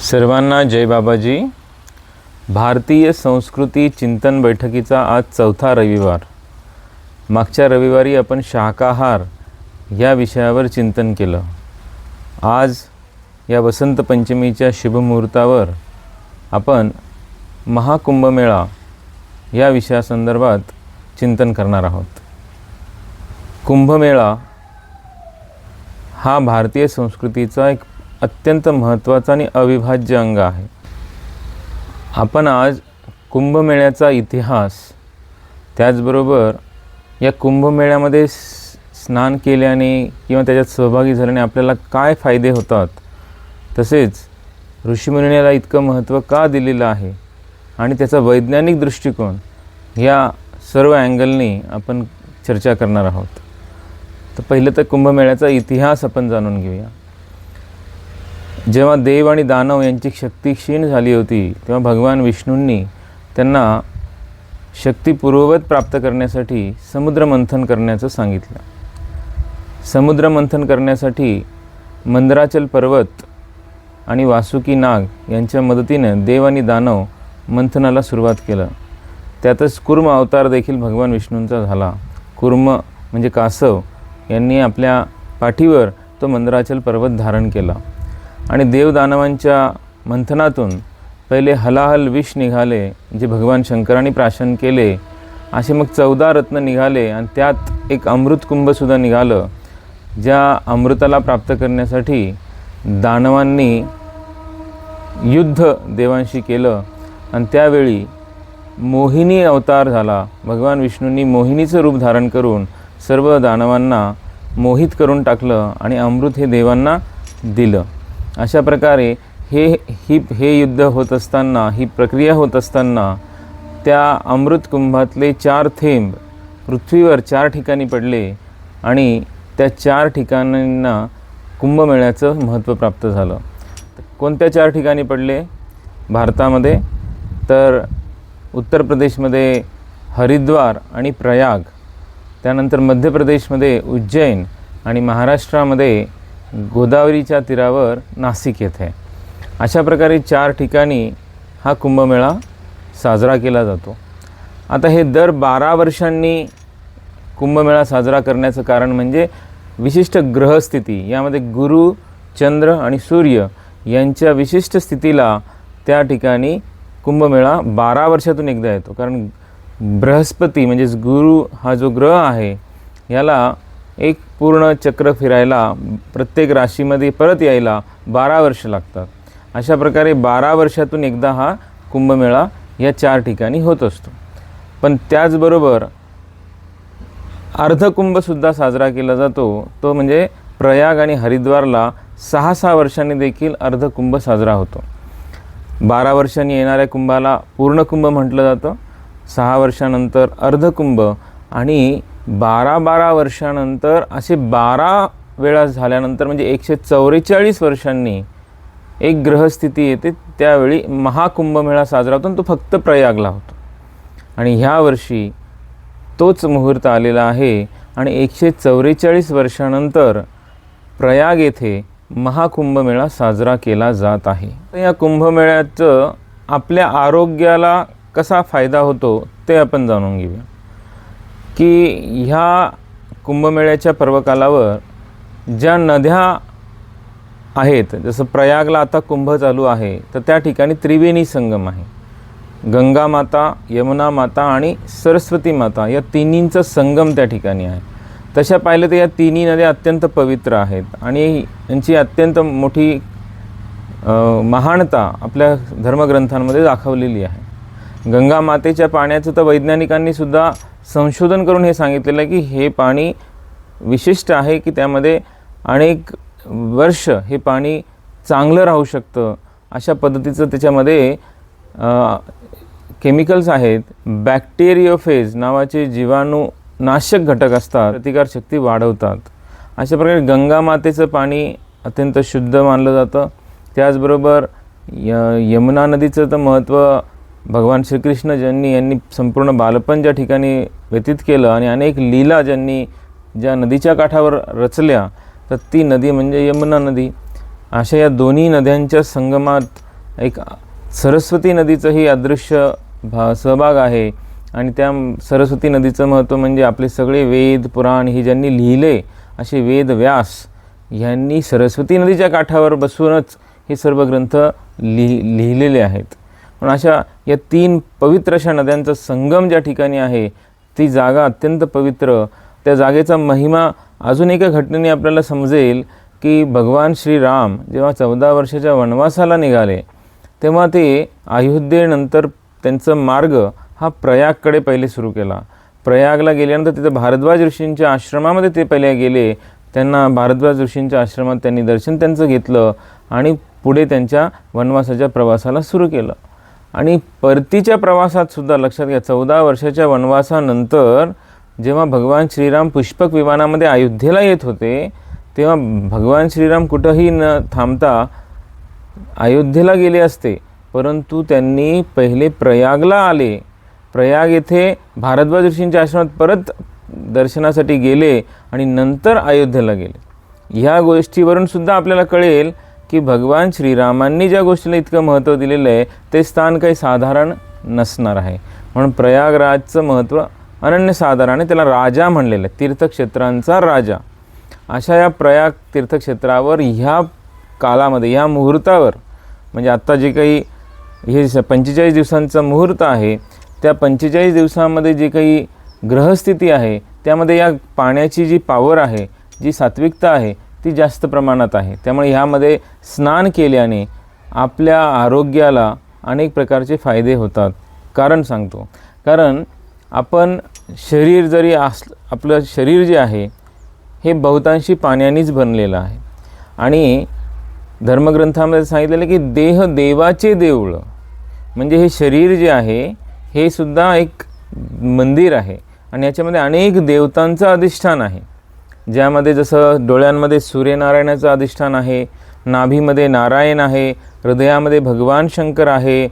सर्वांना जय बाबाजी. भारतीय संस्कृती चिंतन बैठकीचा आज चौथा रविवार. मागच्या रविवारी आपण शाकाहार या विषयावर चिंतन केलं. आज या वसंत पंचमीच्या शुभमुहूर्तावर आपण महाकुंभमेळा या विषयासंदर्भात चिंतन करणार आहोत. कुंभमेळा हा भारतीय संस्कृतीचा एक अत्यंत महत्त्वाचा आणि अविभाज्य अंग आहे. आपण आज कुंभमेळ्याचा इतिहास त्याचबरोबर या कुंभमेळ्यामध्ये स्नान केल्याने किंवा त्याच्यात सहभागी झाल्याने आपल्याला काय फायदे होतात? तसेच ऋषीमुनीला इतकं महत्त्व का दिलेलं आहे? आणि त्याचा वैज्ञानिक दृष्टिकोन या सर्व अँगलनी आपण चर्चा करणार आहोत. तर पहिलं तर कुंभमेळ्याचा इतिहास आपण जाणून घेऊया. जेव्हा देव आणि दानव यांची शक्ती क्षीण झाली होती तेव्हा भगवान विष्णूंनी त्यांना शक्ती पूर्ववत प्राप्त करण्यासाठी समुद्रमंथन करण्याचं सांगितलं. समुद्रमंथन करण्यासाठी मंदराचल पर्वत आणि वासुकी नाग यांच्या मदतीनं देव आणि दानव मंथनाला सुरुवात केलं. त्यातच कुर्म अवतार देखील भगवान विष्णूंचा झाला. कुर्म म्हणजे कासव यांनी आपल्या पाठीवर तो मंदराचल पर्वत धारण केला. आणि देवदानवांच्या मंथनातून पहिले हलाहल विष निघाले जे भगवान शंकरांनी प्राशन केले. असे मग चौदा रत्न निघाले आणि त्यात एक अमृतकुंभसुद्धा निघालं ज्या अमृताला प्राप्त करण्यासाठी दानवांनी युद्ध देवांशी केलं. आणि त्यावेळी मोहिनी अवतार झाला. भगवान विष्णूंनी मोहिनीचं रूप धारण करून सर्व दानवांना मोहित करून टाकलं आणि अमृत हे देवांना दिलं. अशा प्रकारे हे ही हे युद्ध होत असताना ही प्रक्रिया होत असताना त्या अमृत कुंभातले चार थेंब पृथ्वीवर चार ठिकाणी पडले आणि त्या चार ठिकाणांना कुंभमेळ्याचं महत्त्व प्राप्त झालं. कोणत्या चार ठिकाणी पडले? भारतामध्ये. तर उत्तर प्रदेशमध्ये हरिद्वार आणि प्रयाग. त्यानंतर मध्य प्रदेशमध्ये उज्जैन आणि महाराष्ट्रामध्ये गोदावरीच्या तीरावर नाशिक येथे. अशा प्रकारे चार ठिकाणी हा कुंभमेळा साजरा केला जातो. आता हे दर बारा वर्षांनी कुंभमेळा साजरा करण्याचं कारण म्हणजे विशिष्ट ग्रहस्थिती यामध्ये गुरु चंद्र आणि सूर्य यांच्या विशिष्ट स्थितीला त्या ठिकाणी कुंभमेळा बारा वर्षातून एकदा येतो. कारण बृहस्पती म्हणजेच गुरु हा जो ग्रह आहे याला एक पूर्ण चक्र फिरायला प्रत्येक राशीमध्ये परत यायला बारा वर्ष लागतात. अशा प्रकारे बारा वर्षातून एकदा हा कुंभमेळा या चार ठिकाणी होत असतो. पण त्याचबरोबर अर्धकुंभसुद्धा साजरा केला जातो. तो म्हणजे प्रयाग आणि हरिद्वारला सहा सहा वर्षांनी देखील अर्धकुंभ साजरा होतो. बारा वर्षांनी येणाऱ्या कुंभाला पूर्ण कुंभ म्हटलं जातं. सहा वर्षानंतर अर्धकुंभ आणि बारा बारा वर्षानंतर असे बारा वेळा झाल्यानंतर म्हणजे एकशे चौवेचाळीस वर्षांनी एक ग्रहस्थिती येते त्यावेळी महाकुंभमेळा साजरा होतो आणि तो फक्त प्रयागला होतो. आणि ह्या वर्षी तोच मुहूर्त आलेला आहे आणि एकशे चौवेचाळीस वर्षानंतर प्रयाग येथे महाकुंभमेळा साजरा केला जात आहे. तर या कुंभमेळ्याचं आपल्या आरोग्याला कसा फायदा होतो ते आपण जाणून घेऊया. की ह्या कुंभमेळ्याच्या पर्वकालावर ज्या नद्या आहेत जसं प्रयागला आता कुंभ चालू आहे तर त्या ठिकाणी त्रिवेणी संगम आहे. गंगा माता यमुना माता आणि सरस्वती माता या तिन्हींचा संगम त्या ठिकाणी आहे. तशा पाहिलं तर या तिन्ही नद्या अत्यंत पवित्र आहेत आणि यांची अत्यंत मोठी महानता आपल्या धर्मग्रंथांमध्ये दाखवलेली आहे. गंगा मातेच्या पाण्याचं तर वैज्ञानिकांनी सुद्धा संशोधन करून हे सांगितलेलं आहे की हे पाणी विशिष्ट आहे की त्यामध्ये अनेक वर्ष हे पाणी चांगलं राहू शकतं. अशा पद्धतीचं त्याच्यामध्ये केमिकल्स आहेत. बॅक्टेरियोफेज नावाचे जीवाणू नाशक घटक असतात. प्रतिकारशक्ती वाढवतात. अशा प्रकारे गंगा मातेचं पाणी अत्यंत शुद्ध मानलं जातं. त्याचबरोबर य यमुना नदीचं तर महत्त्व भगवान श्रीकृष्ण ज्यांनी यांनी संपूर्ण बालपण ज्या ठिकाणी व्यतीत केलं आणि अनेक लीला ज्यांनी ज्या नदीच्या काठावर रचल्या तर ती नदी म्हणजे यमुना नदी. अशा या दोन्ही नद्यांच्या संगमात एक सरस्वती नदीचंही अदृश्य भा सहभाग आहे. आणि त्या सरस्वती नदीचं महत्त्व म्हणजे आपले सगळे वेद पुराण ही ज्यांनी लिहिले असे वेद व्यास यांनी सरस्वती नदीच्या काठावर बसूनच हे सर्व ग्रंथ लिहि लिहिलेले आहेत. पण अशा या तीन पवित्र अशा नद्यांचा संगम ज्या ठिकाणी आहे ती जागा अत्यंत पवित्र. त्या जागेचा महिमा अजून एका घटनेने आपल्याला समजेल की भगवान श्रीराम जेव्हा चौदा वर्षाच्या वनवासाला निघाले तेव्हा ते अयोध्येनंतर त्यांचा मार्ग हा प्रयागकडे पहिले सुरू केला. प्रयागला गेल्यानंतर तिथं भारद्वाज ऋषींच्या आश्रमामध्ये ते पहिले गेले. त्यांना भारद्वाज ऋषींच्या आश्रमात त्यांनी दर्शन त्यांचं घेतलं आणि पुढे त्यांच्या वनवासाच्या प्रवासाला सुरू केलं. आणि परतीच्या प्रवासात सुद्धा लक्षात घ्या चौदा वर्षाच्या वनवासानंतर जेव्हा भगवान श्रीराम पुष्पक विमानामध्ये अयोध्येला येत होते तेव्हा भगवान श्रीराम कुठंही न थांबता अयोध्येला गेले असते. परंतु त्यांनी पहिले प्रयागला आले. प्रयाग येथे भारद्वाज ऋषींच्या आश्रमात परत दर्शनासाठी गेले आणि नंतर अयोध्येला गेले. ह्या गोष्टीवरून सुद्धा आपल्याला कळेल की भगवान श्रीरामांनी ज्या गोष्टीला इतकं महत्त्व दिलेलं आहे ते स्थान काही साधारण नसणार आहे. म्हणून प्रयागराजचं महत्त्व अनन्यसाधारण आहे. त्याला राजा म्हणलेलं आहे तीर्थक्षेत्रांचा राजा. अशा या प्रयाग तीर्थक्षेत्रावर ह्या कालामध्ये ह्या मुहूर्तावर म्हणजे आत्ता जे काही हे पंचेचाळीस दिवसांचा मुहूर्त आहे त्या पंचेचाळीस दिवसामध्ये जी काही ग्रहस्थिती आहे त्यामध्ये या पाण्याची जी पावर आहे जी सात्विकता आहे ती जास्त प्रमाणात आहे. त्यामुळे ह्यामध्ये स्नान केल्याने आपल्या आरोग्याला अनेक प्रकारचे फायदे होतात. कारण सांगतो. कारण आपण शरीर जरी अस आपलं शरीर जे आहे हे बहुतांशी पाण्यानेच बनलेलं आहे. आणि धर्मग्रंथामध्ये सांगितलेलं की देह देवाचे देऊळ म्हणजे हे शरीर जे आहे हे सुद्धा एक मंदिर आहे. आणि याच्यामध्ये अनेक देवतांचं अधिष्ठान आहे. ज्यामध्ये जसं डोळ्यांमध्ये सूर्यनारायणाचं अधिष्ठान आहे नाभीमध्ये नारायण आहे हृदयामध्ये भगवान शंकर आहे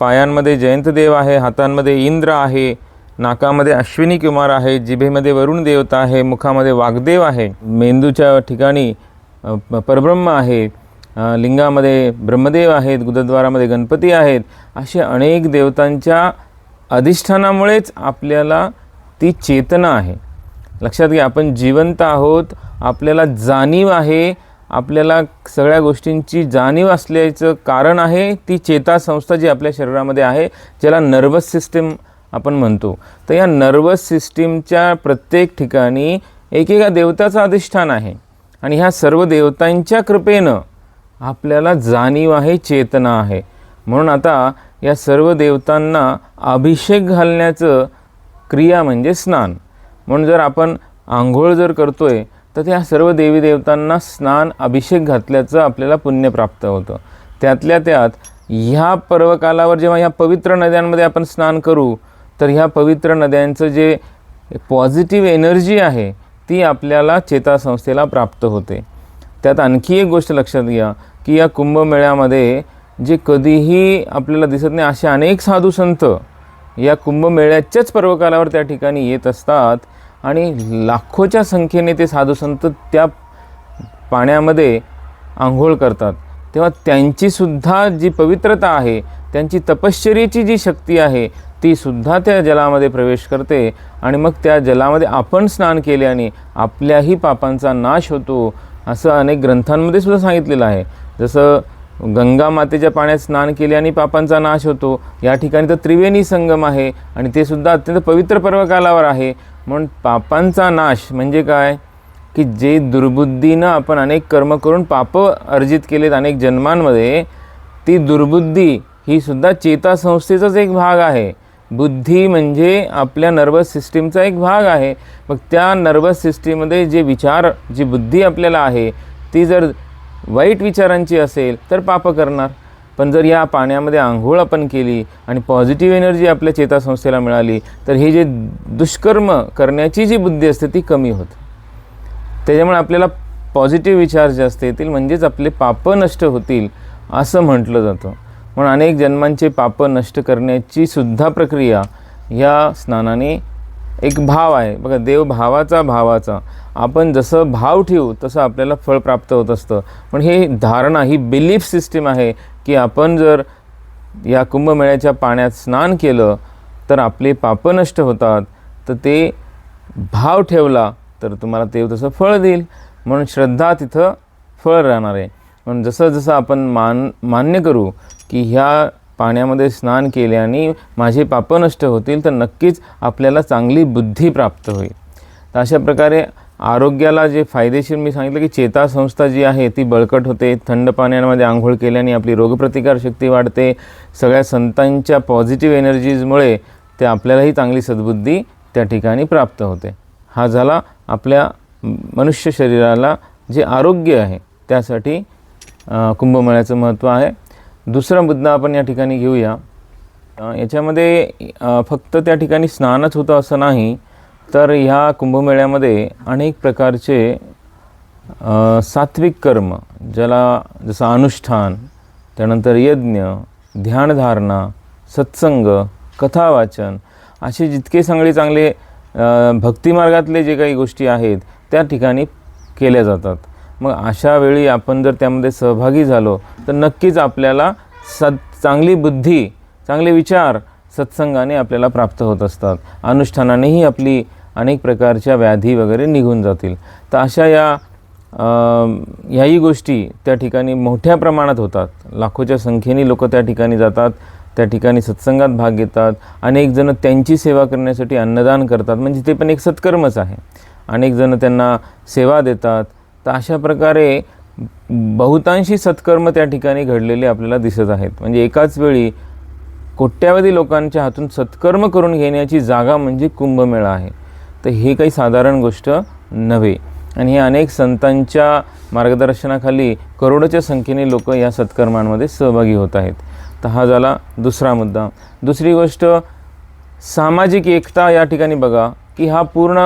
पायांमध्ये जयंतदेव आहे हातांमध्ये इंद्र आहे नाकामध्ये अश्विनी कुमार आहे जिभेमध्ये वरुण देवता आहे मुखामध्ये वाग्देव आहे मेंदूच्या ठिकाणी प- परब्रह्म आहे लिंगामध्ये ब्रह्मदेव आहेत गुदद्वारामध्ये गणपती आहेत असे अनेक देवतांच्या अधिष्ठानामुळेच आपल्याला ती चेतना आहे. लक्षात घ्या आपण जिवंत आहोत आपल्याला जाणीव आहे आपल्याला सगळ्या गोष्टींची जाणीव असल्याचं कारण आहे ती चेतासंस्था जी आपल्या शरीरामध्ये आहे ज्याला नर्वस सिस्टीम आपण म्हणतो. तर या नर्वस सिस्टीमच्या प्रत्येक ठिकाणी एकेका देवताचं अधिष्ठान आहे आणि ह्या सर्व देवतांच्या कृपेनं आपल्याला जाणीव आहे चेतना आहे. म्हणून आता या सर्व देवतांना अभिषेक घालण्याचं क्रिया म्हणजे स्नान. म्हणून जर आपण आंघोळ जर करतो आहे तर त्या सर्व देवी देवतांना स्नान अभिषेक घातल्याचं आपल्याला पुण्य प्राप्त होतं. त्यातल्या त्यात ह्या पर्वकालावर जेव्हा ह्या पवित्र नद्यांमध्ये आपण स्नान करू तर ह्या पवित्र नद्यांचं जे पॉझिटिव्ह एनर्जी आहे ती आपल्याला चेतासंस्थेला प्राप्त होते. त्यात आणखी एक गोष्ट लक्षात घ्या की या कुंभमेळ्यामध्ये जे कधीही आपल्याला दिसत नाही असे अनेक साधू संत या कुंभमेळ्याच्याच पर्वकालावर त्या ठिकाणी येत असतात. आणि लाखोच्या संख्येने ते साधू संत त्या पाण्यामध्ये आंघोळ करतात. तेव्हा त्यांचीसुद्धा जी पवित्रता आहे त्यांची तपश्चर्येची जी शक्ती आहे ती सुद्धा त्या जलामध्ये प्रवेश करते आणि मग त्या जलामध्ये आपण स्नान केल्याने आपल्याही पापांचा नाश होतो असं अनेक ग्रंथांमध्ये सुद्धा सांगितलेलं आहे. जसं गंगा मातेच्या पाण्यात स्नान केल्याने पापांचा नाश होतो या ठिकाणी तर त्रिवेणी संगम आहे आणि ते सुद्धा अत्यंत पवित्र पर्वकालावर आहे. म्हणून पापांचा नाश म्हणजे काय? की जे दुर्बुद्धीनं आपण अनेक कर्म करून पापं अर्जित केलेत अनेक जन्मांमध्ये ती दुर्बुद्धी ही सुद्धा चेतासंस्थेचाच एक भाग आहे. बुद्धी म्हणजे आपल्या नर्वस सिस्टीमचा एक भाग आहे. मग त्या नर्वस सिस्टीममध्ये जे विचार जी बुद्धी आपल्याला आहे ती जर वाईट विचारांची असेल तर पापं करणार. पण जर या पाण्यामध्ये आंघोळ आपण केली आणि पॉझिटिव्ह एनर्जी आपल्या चेतासंस्थेला मिळाली तर हे जे दुष्कर्म करण्याची जी बुद्धी असते ती कमी होते. त्याच्यामुळे आपल्याला पॉझिटिव्ह विचार जे असते येतील म्हणजेच आपले पापं नष्ट होतील असं म्हटलं जातं. म्हणून अनेक जन्मांचे पापं नष्ट करण्याची सुद्धा प्रक्रिया ह्या स्नानाने एक भाव आहे. बघा देव भावाचा भावाचा. आपण जसं भाव ठेवू तसं आपल्याला फळ प्राप्त होत असतं. पण हे धारणा ही बिलीफ सिस्टीम आहे की आपण जर या कुंभमेळ्याच्या पाण्यात स्नान केलं तर आपले पापं नष्ट होतात. तर ते भाव ठेवला तर तुम्हाला देव तसं फळ देईल. म्हणून श्रद्धा तिथं फळ राहणार आहे. म्हणून जसं जसं आपण मान मान्य करू की ह्या पाण्यामध्ये स्नान केल्याने माझे पापं नष्ट होतील तर नक्कीच आपल्याला चांगली बुद्धी प्राप्त होईल. तर अशा प्रकारे आरोग्याला जे फायदेशीर मी सांगितलं की चेतासंस्था जी आहे ती बळकट होते. थंड पाण्यामध्ये आंघोळ केल्याने आपली रोगप्रतिकारशक्ती वाढते. सगळ्या संतांच्या पॉझिटिव्ह एनर्जीजमुळे ते आपल्यालाही चांगली सद्बुद्धी त्या ठिकाणी प्राप्त होते. हा झाला आपल्या मनुष्य शरीराला जे आरोग्य आहे त्यासाठी कुंभमेळ्याचं महत्त्व आहे. दुसरा मुद्दा आपण या ठिकाणी घेऊया. याच्यामध्ये फक्त त्या ठिकाणी स्नानच होतं असं नाही तर ह्या कुंभमेळ्यामध्ये अनेक प्रकारचे सात्विक कर्म ज्याला जसं अनुष्ठान त्यानंतर यज्ञ ध्यानधारणा सत्संग कथावाचन असे जितके चांगले चांगले भक्तिमार्गातले जे काही गोष्टी आहेत त्या ठिकाणी केल्या जातात. मग अशा वेळी आपण जर त्यामध्ये सहभागी झालो तर नक्कीच आपल्याला सत् चांगली बुद्धी चांगले विचार सत्संगाने आपल्याला प्राप्त होत असतात. अनुष्ठानानेही आपली अनेक प्रकारच्या व्याधी वगैरे निघून जातील. तर अशा या ह्याही गोष्टी त्या ठिकाणी मोठ्या प्रमाणात होतात. लाखोच्या संख्येने लोक त्या ठिकाणी जातात त्या ठिकाणी सत्संगात भाग घेतात. अनेक जण त्यांची सेवा करण्यासाठी अन्नदान करतात. म्हणजे ते पण एक सत्कर्मच आहे. अनेक जण त्यांना सेवा देतात. तर अशा प्रकारे बहुतांशी सत्कर्म त्या ठिकाणी घडलेले आपल्याला दिसत आहेत. म्हणजे एकाच वेळी कोट्यावधी लोकांच्या हातून सत्कर्म करून घेण्याची जागा म्हणजे कुंभमेळा आहे. तर हे काही साधारण गोष्ट नव्हे. आणि हे अनेक संतांच्या मार्गदर्शनाखाली करोडोच्या संख्येने लोक या सत्कर्मांमध्ये सहभागी होत आहेत. तर हा झाला दुसरा मुद्दा. दुसरी गोष्ट सामाजिक एकता या ठिकाणी बघा की हा पूर्ण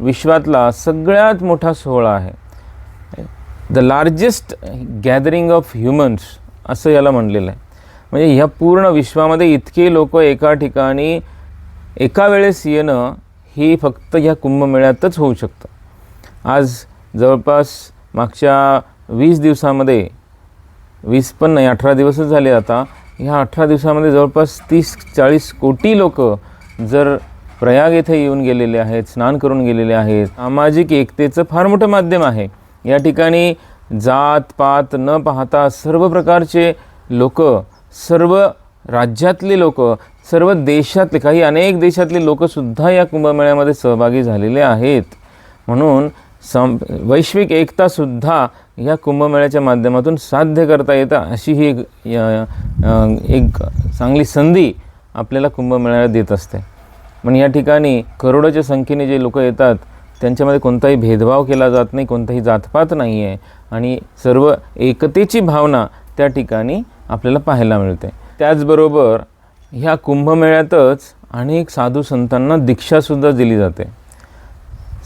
विश्वातला सगळ्यात मोठा सोहळा आहे. The largest gathering of humans असं याला म्हणलेलं आहे. म्हणजे ह्या पूर्ण विश्वामध्ये इतके लोक एका ठिकाणी एका वेळेस येणं ही फक्त ह्या कुंभमेळ्यातच होऊ शकतं. आज जवळपास मागच्या वीस दिवसामध्ये वीस पण नाही अठरा दिवसच झाले आता ह्या अठरा दिवसामध्ये जवळपास तीस चाळीस कोटी लोक जर प्रयाग येथे येऊन गेलेले आहेत स्नान करून गेलेले आहेत सामाजिक एकतेचं फार मोठं माध्यम आहे. या ठिकाणी जात पात न पाहता सर्व प्रकारचे लोक सर्व राज्यातले लोक सर्व देशातले काही अनेक देशातले लोकसुद्धा या कुंभमेळ्यामध्ये सहभागी झालेले आहेत. म्हणून सं वैश्विक एकतासुद्धा या कुंभमेळ्याच्या माध्यमातून साध्य करता येतं अशी ही एक एक चांगली संधी आपल्याला कुंभमेळ्याला देत असते. पण या ठिकाणी करोडोच्या संख्येने जे लोक येतात त्यांच्यामध्ये कोणताही भेदभाव केला जात नाही कोणताही जातपात नाही आहे. आणि सर्व एकतेची भावना त्या ठिकाणी आपल्याला पाहायला मिळते. त्याचबरोबर ह्या कुंभमेळ्यातच अनेक साधू संतांना दीक्षासुद्धा दिली जाते.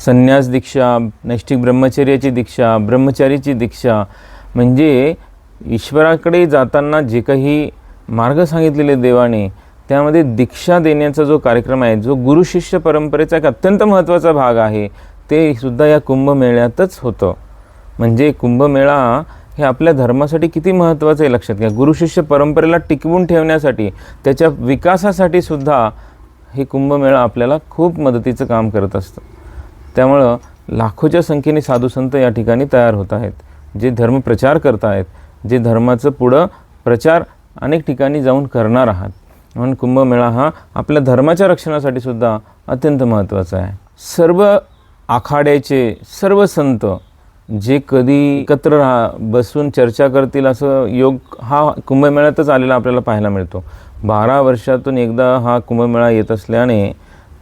संन्यास दीक्षा नैष्ठिक ब्रह्मचर्याची दीक्षा ब्रह्मचारीची दीक्षा म्हणजे ईश्वराकडे जाताना जे काही मार्ग सांगितलेले देवाने त्यामध्ये दीक्षा देण्याचा जो कार्यक्रम आहे जो गुरुशिष्य परंपरेचा एक अत्यंत महत्त्वाचा भाग आहे ते सुद्धा या कुंभमेळ्यातच होतं. म्हणजे कुंभमेळा हे आपल्या धर्मासाठी किती महत्त्वाचं आहे लक्षात घ्या. गुरुशिष्य परंपरेला टिकवून ठेवण्यासाठी त्याच्या विकासासाठी सुद्धा हे कुंभमेळा आपल्याला खूप मदतीचं काम करत असतं. त्यामुळं लाखोच्या संख्येने साधूसंत या ठिकाणी तयार होत आहेत. जे धर्म प्रचार करत आहेत जे धर्माचं पुढं प्रचार अनेक ठिकाणी जाऊन करणार आहात. म्हणून कुंभमेळा हा आपल्या धर्माच्या रक्षणासाठी सुद्धा अत्यंत महत्त्वाचा आहे. सर्व आखाड्याचे सर्व संत जे कधी एकत्र राहा बसून चर्चा करतील असं योग हा कुंभमेळ्यातच आलेला आपल्याला पाहायला मिळतो. बारा वर्षातून एकदा हा कुंभमेळा येत असल्याने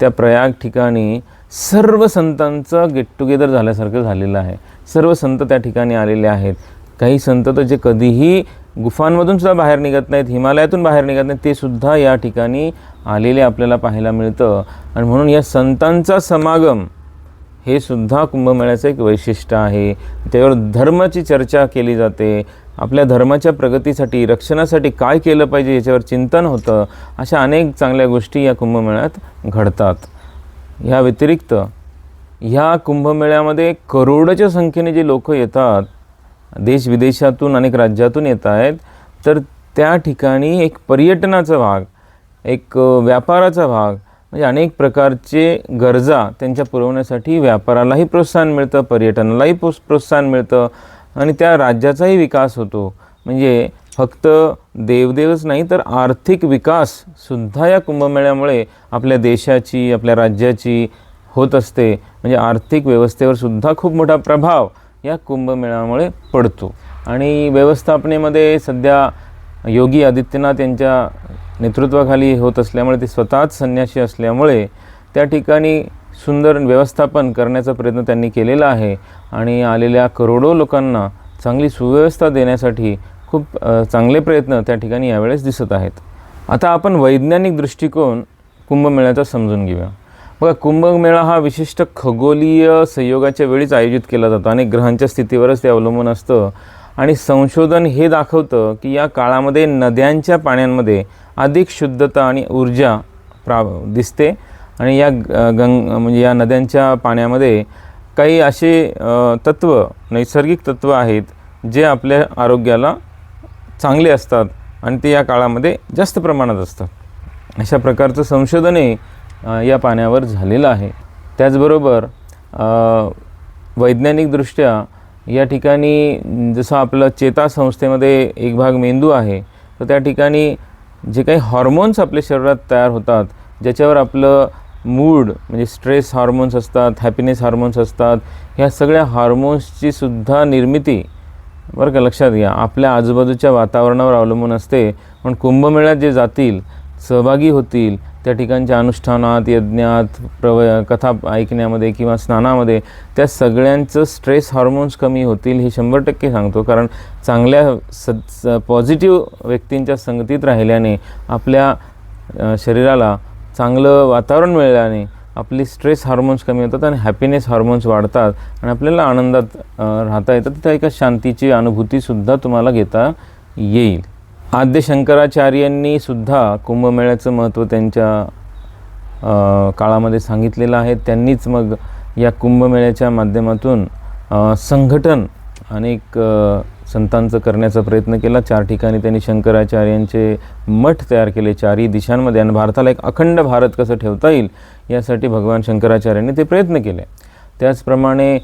त्या प्रयाग ठिकाणी सर्व संतांचं गेट टुगेदर झाल्यासारखं झालेलं आहे. सर्व संत त्या ठिकाणी आलेले आहेत. काही संत तर जे कधीही गुफांमधून सुद्धा बाहेर निघत नाहीत हिमालयातून बाहेर निघत नाहीत ते सुद्धा या ठिकाणी आलेले आपल्याला पाहायला मिळतं. आणि म्हणून या संतांचा समागम हे सुद्धा कुंभमेळ्याचं एक वैशिष्ट्य आहे. त्यावर धर्माची चर्चा केली जाते. आपल्या धर्माच्या प्रगतीसाठी रक्षणासाठी काय केलं पाहिजे याच्यावर चिंतन होतं. अशा अनेक चांगल्या गोष्टी या कुंभमेळ्यात घडतात. ह्या व्यतिरिक्त ह्या कुंभमेळ्यामध्ये करोडच्या संख्येने जे लोक येतात देश विदेशातून अनेक राज्यातून येत आहेत तर त्या ठिकाणी एक पर्यटनाचा भाग एक व्यापाराचा भाग म्हणजे अनेक प्रकारचे गरजा त्यांच्या पुरवण्यासाठी व्यापारालाही प्रोत्साहन मिळतं पर्यटनालाही प्रो प्रोत्साहन मिळतं आणि त्या राज्याचाही विकास होतो. म्हणजे फक्त देवदेवच नाही तर आर्थिक विकाससुद्धा या कुंभमेळ्यामुळे आपल्या देशाची आपल्या राज्याची होत असते. म्हणजे आर्थिक व्यवस्थेवर सुद्धा खूप मोठा प्रभाव या कुंभमेळ्यामुळे पडतो. आणि व्यवस्थापनेमध्ये सध्या योगी आदित्यनाथ यांच्या नेतृत्वाखाली होत असल्यामुळे ते स्वतःच संन्यासी असल्यामुळे त्या ठिकाणी सुंदर व्यवस्थापन करण्याचा प्रयत्न त्यांनी केलेला आहे आणि आलेल्या करोडो लोकांना चांगली सुव्यवस्था देण्यासाठी खूप चांगले प्रयत्न त्या ठिकाणी यावेळेस दिसत आहेत. आता आपण वैज्ञानिक दृष्टिकोन कुंभमेळ्याचा समजून घेऊया. बघा कुंभमेळा हा विशिष्ट खगोलीय संयोगाच्या वेळीच आयोजित केला जातो अनेक ग्रहांच्या स्थितीवरच ते अवलंबून असतं. आणि संशोधन हे दाखवतं की या काळामध्ये नद्यांच्या पाण्यांमध्ये अधिक शुद्धता आणि ऊर्जा प्रा दिसते. आणि या ग- गंग म्हणजे या नद्यांच्या पाण्यामध्ये काही असे तत्त्व तत्व नैसर्गिक तत्व आहेत जे आपल्या आरोग्याला चांगले असतात आणि ते या काळामध्ये जास्त प्रमाणात असतात. अशा प्रकारचं संशोधनही या पाण्यावर झालेलं आहे. त्याचबरोबर वैज्ञानिकदृष्ट्या या ठिकाणी जसं आपलं चेता संस्थेमध्ये एक भाग मेंदू आहे तर त्या ठिकाणी जे काही हॉर्मोन्स आपल्या शरीरात तयार होतात ज्याच्यावर आपलं मूड म्हणजे स्ट्रेस हार्मोन्स असतात हॅपीनेस हार्मोन्स असतात ह्या सगळ्या हॉर्मोन्सची सुद्धा निर्मिती बरं का लक्षात घ्या. आपल्या आजूबाजूच्या वातावरणावर अवलंबून असते. पण कुंभमेळ्यात जे जातील सहभागी होतील त्या ठिकाणच्या अनुष्ठानात यज्ञात प्रव कथा ऐकण्यामध्ये किंवा स्नानामध्ये त्या सगळ्यांचं स्ट्रेस हार्मोन्स कमी होतील हे शंभर टक्के सांगतो. कारण चांगल्या स पॉझिटिव्ह व्यक्तींच्या संगतीत राहिल्याने आपल्या शरीराला चांगलं वातावरण मिळाल्याने आपली स्ट्रेस हार्मोन्स कमी होतात आणि हॅपीनेस हार्मोन्स वाढतात आणि आपल्याला आनंदात राहता येतं तिथं एका शांतीची अनुभूतीसुद्धा तुम्हाला घेता येईल. आद्य शंकराचार्यांनी सुद्धा कुंभमेळ्याचं महत्त्व त्यांच्या काळामध्ये सांगितलेलं आहे. त्यांनीच मग या कुंभमेळ्याच्या माध्यमातून संघटन अनेक संतांचं करण्याचा प्रयत्न केला. चार ठिकाणी त्यांनी शंकराचार्यांचे मठ तयार केले. चारही दिशांमध्ये. आणि भारताला एक अखंड भारत कसं ठेवता येईल यासाठी भगवान शंकराचार्यांनी ते प्रयत्न केले. त्याचप्रमाणे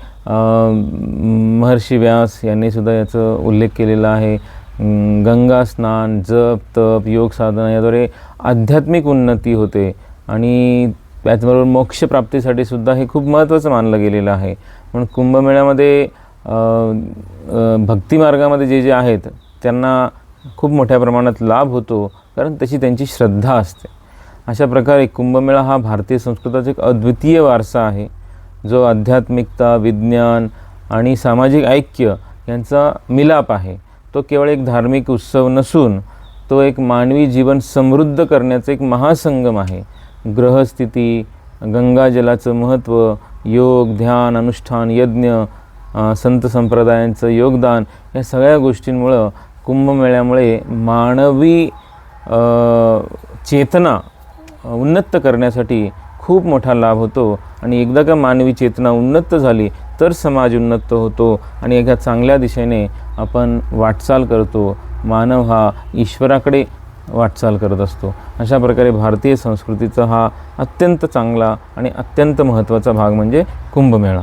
महर्षी व्यास यांनी सुद्धा याचं उल्लेख केलेला आहे. गंगास्नान गंगा स्नान जप तप योग साधना याद्वारे आध्यात्मिक उन्नती होते. आणि त्याचबरोबर मोक्षप्राप्तीसाठी सुद्धा हे खूप महत्त्वाचं मानलं गेलेलं आहे. म्हणून कुंभमेळ्यामध्ये भक्तिमार्गामध्ये जे जे आहेत त्यांना खूप मोठ्या प्रमाणात लाभ होतो कारण तशी त्यांची श्रद्धा असते. अशा प्रकारे कुंभमेळा हा भारतीय संस्कृताचा एक अद्वितीय वारसा आहे. जो आध्यात्मिकता विज्ञान आणि सामाजिक ऐक्य यांचा मिलाप आहे. तो केवळ एक धार्मिक उत्सव नसून तो एक मानवी जीवन समृद्ध करण्याचा एक महासंगम आहे. ग्रहस्थिती गंगाजलाचं महत्त्व योग ध्यान अनुष्ठान यज्ञ संत संप्रदायांचं योगदान या सगळ्या गोष्टींमुळं कुंभमेळ्यामुळे मानवी चेतना उन्नत करण्यासाठी खूप मोठा लाभ होतो. आणि एकदा का मानवी चेतना उन्नत झाली तर समाज उन्नत होतो आणि एका चांगल्या दिशेने आपण वाटचाल करतो. मानव हा ईश्वराकडे वाटचाल करत असतो. अशा प्रकारे भारतीय संस्कृतीचा हा अत्यंत चांगला आणि अत्यंत महत्त्वाचा भाग म्हणजे कुंभमेळा.